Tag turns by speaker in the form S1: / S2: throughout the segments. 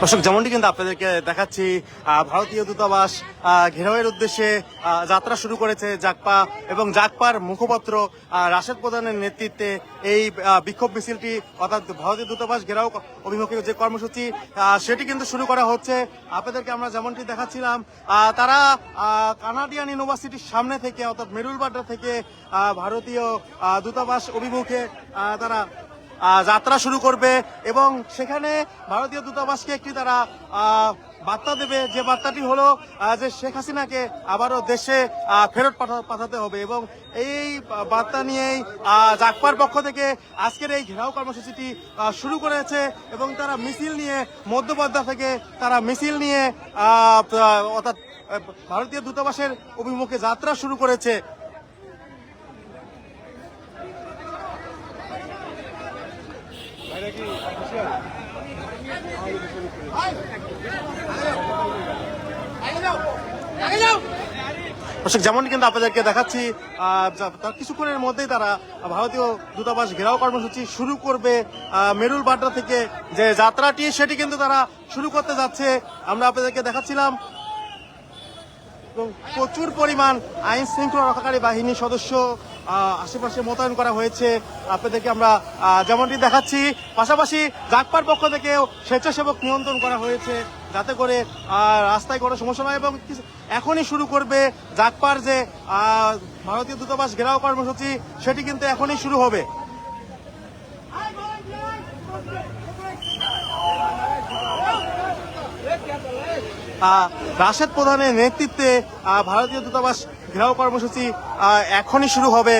S1: দর্শক, যেমনটি কিন্তু আপনাদেরকে দেখাচ্ছি ভারতীয় দূতাবাস ঘেরাওয়ের উদ্দেশ্যে যাত্রা শুরু করেছে জাকপা এবং জাকপার মুখপাত্র রাশেদ প্রধানের নেতৃত্বে এই বিক্ষোভ মিছিলটি, অর্থাৎ ভারতীয় দূতাবাস ঘেরাও অভিমুখে যে কর্মসূচি সেটি কিন্তু শুরু করা হচ্ছে। আপনাদেরকে আমরা যেমনটি দেখাচ্ছিলাম তারা কানাডিয়ান ইউনিভার্সিটির সামনে থেকে, অর্থাৎ মেরুলবাড্ডা থেকে ভারতীয় দূতাবাস অভিমুখে তারা যাত্রা শুরু করবে এবং সেখানে ভারতীয় দূতাবাসকে একটি তারা বার্তা দেবে। যে বার্তাটি হলো যে শেখ হাসিনাকে আবারও দেশে ফেরত পাঠা- পাঠাতে হবে এবং এই বার্তা নিয়েই জাকপার পক্ষ থেকে আজকের এই ঘেরাও কর্মসূচিটি শুরু করেছে এবং তারা মিছিল নিয়ে, মধ্যপদ্মা থেকে তারা মিছিল নিয়ে অর্থাৎ ভারতীয় দূতাবাসের অভিমুখে যাত্রা শুরু করেছে। যেমন কিন্তু আপনাদেরকে দেখাচ্ছি তার কিছুক্ষণের মধ্যেই তারা ভারতীয় দূতাবাস ঘেরাও কর্মসূচি শুরু করবে মেরুল বাড্ডা থেকে যে যাত্রাটি, সেটি কিন্তু তারা শুরু করতে যাচ্ছে। আমরা আপনাদেরকে দেখাচ্ছিলাম প্রচুর পরিমাণ আইন শৃঙ্খলা রক্ষাকারী বাহিনীর সদস্য আশেপাশে মোতায়েন করা হয়েছে। আপনাদেরকে আমরা যেমনটি দেখাচ্ছি, পাশাপাশি জাকপার পক্ষ থেকেও স্বেচ্ছাসেবক নিয়ন্ত্রণ করা হয়েছে যাতে করে রাস্তায় কোনো সমস্যা নয় এবং এখনই শুরু করবে জাকপার যে ভারতীয় দূতাবাস ঘেরাও কর্মসূচি, সেটি কিন্তু এখনই শুরু হবে। রাশেদ প্রধানের নেতৃত্বে ভারতীয় দূতাবাস ঘেরাও কর্মসূচি এখনই শুরু হবে।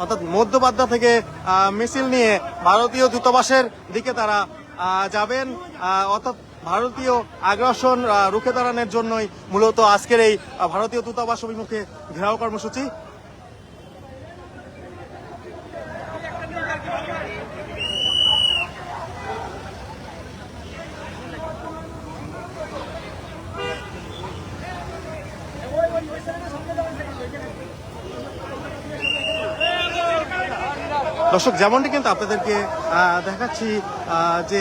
S1: অর্থাৎ মধ্যবাড্ডা থেকে মিছিল নিয়ে ভারতীয় দূতাবাসের দিকে তারা যাবেন। অর্থাৎ ভারতীয় আগ্রাসন রুখে দাঁড়ানোর জন্যই মূলত আজকের এই ভারতীয় দূতাবাস অভিমুখে ঘেরাও কর্মসূচি। দর্শক, যেমনটি কিন্তু আপনাদেরকে দেখাচ্ছি যে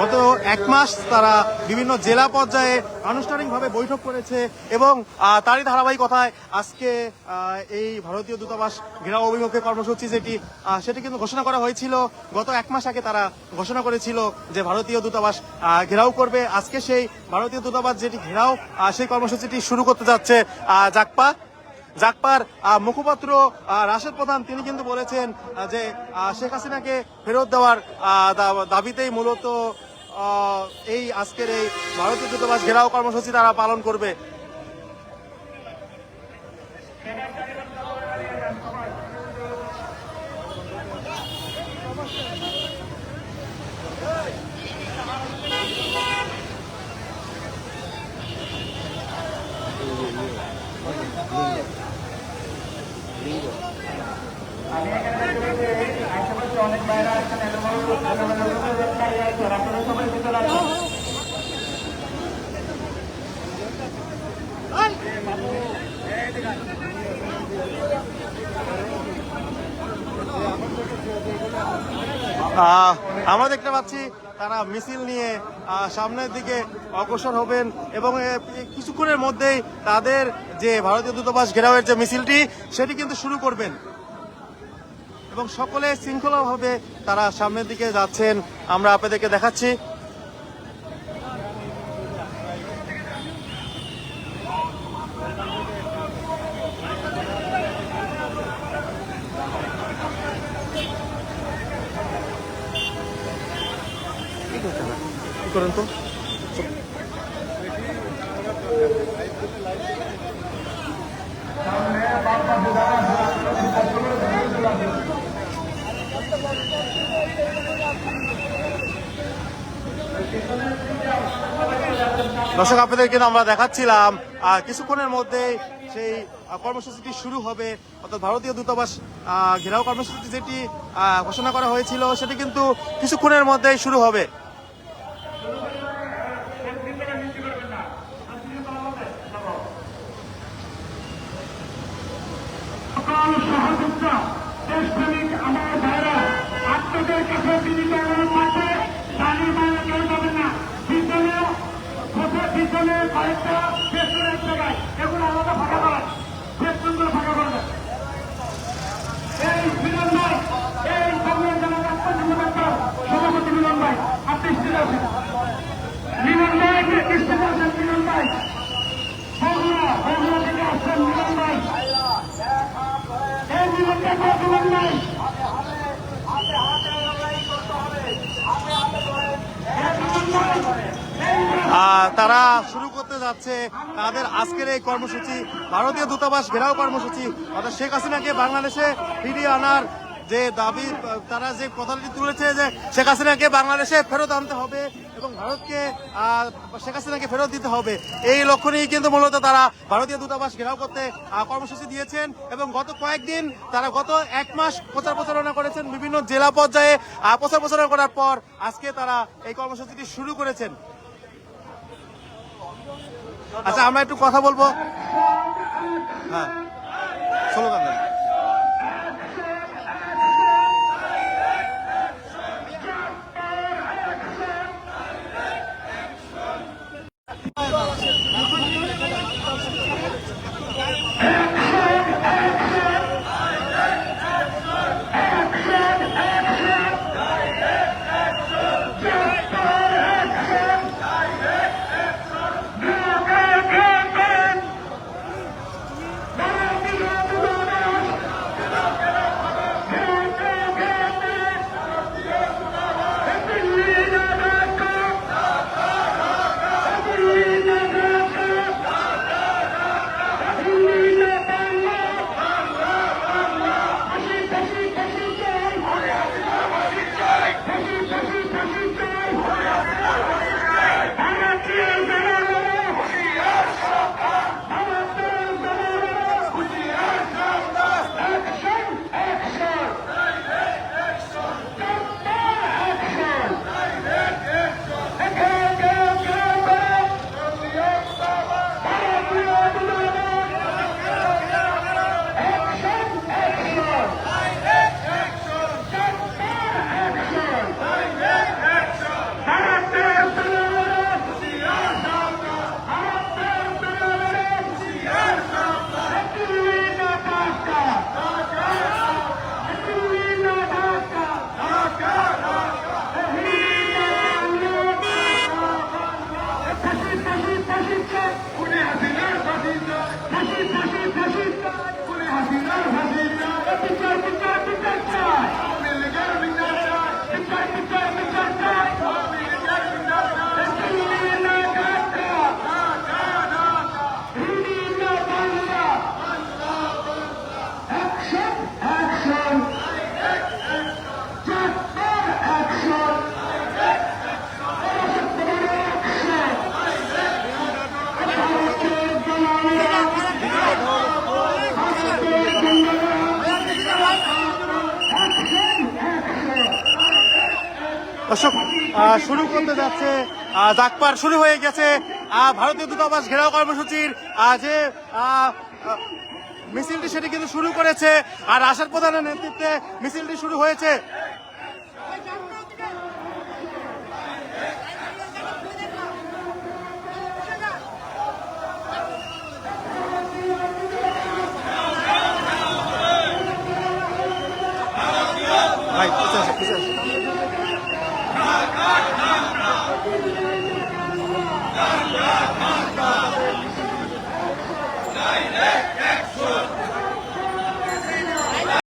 S1: গত এক মাস তারা বিভিন্ন জেলা পর্যায়ে আনুষ্ঠানিকভাবে বৈঠক করেছে এবং তারই ধারাবাহিকতায় আজকে এই ভারতীয় দূতাবাস ঘেরাও অভিমুখে কর্মসূচি যেটি সেটি কিন্তু ঘোষণা করা হয়েছিল। গত এক মাস আগে তারা ঘোষণা করেছিল যে ভারতীয় দূতাবাস ঘেরাও করবে। আজকে সেই ভারতীয় দূতাবাস যেটি ঘেরাও সেই কর্মসূচিটি শুরু করতে যাচ্ছে জাকপা জাকপার মুখপাত্র রাশেদ প্রধান তিনি কিন্তু বলেছেন যে শেখ হাসিনাকে ফেরত দেওয়ার দাবিতেই মূলত এই আজকের এই ভারতীয় দূতাবাস ঘেরাও কর্মসূচি তারা পালন করবে। আহ, আমরা দেখতে পাচ্ছি তারা মিছিল নিয়ে সামনের দিকে অগ্রসর হবেন এবং কিছুক্ষণের মধ্যেই তাদের যে ভারতীয় দূতাবাস ঘেরাওয়ের যে মিছিলটি, সেটি কিন্তু শুরু করবেন। এবং সকলে শৃঙ্খলাভাবে তারা সামনের দিকে যাচ্ছেন। আমরা আপনাদেরকে দেখাচ্ছি। করেন তো? দর্শক, আপনাদের কিন্তু আমরা দেখাচ্ছিলাম কিছুক্ষণের মধ্যে সেই কর্মসূচিটি শুরু হবে। অর্থাৎ ভারতীয় দূতাবাস ঘেরাও কর্মসূচি যেটি ঘোষণা করা হয়েছিল, সেটি কিন্তু কিছুক্ষণের মধ্যেই শুরু হবে।
S2: পিছনে কয়েকটা পেছনে এক জায়গায়। এগুলো আলাদা ফাঁকা করেন পেছনগুলো ফাঁকা করবেন
S1: তারা শুরু করতে যাচ্ছে তাদের আজকের এই কর্মসূচি, ভারতীয় দূতাবাস ঘেরাও কর্মসূচি। অর্থাৎ শেখ হাসিনাকে বাংলাদেশে ফিরিয়ে আনার যে দাবি, তারা যে কথাটি তুলেছে যে শেখ হাসিনাকে বাংলাদেশে ফেরত আনতে হবে এবং ভারতকে শেখ হাসিনাকে ফেরত দিতে হবে। এই লক্ষ্য নিয়েই কিন্তু মূলত তারা ভারতীয় দূতাবাস ঘেরাও করতে কর্মসূচি দিয়েছেন এবং গত কয়েকদিন তারা গত এক মাস প্রচার প্রচারণা করেছেন বিভিন্ন জেলা পর্যায়ে প্রচার প্রচারণা করার পর আজকে তারা এই কর্মসূচিটি শুরু করেছেন। আচ্ছা আমরা একটু কথা বলব? হ্যাঁ। দর্শক শুরু করতে যাচ্ছে জাকপার শুরু হয়ে গেছে। ভারতীয় দূতাবাস ঘেরাও কর্মসূচির যে মিছিলটি সেটি কিন্তু শুরু করেছে। আর রাশের প্রধানের নেতৃত্বে মিছিলটি শুরু হয়েছে।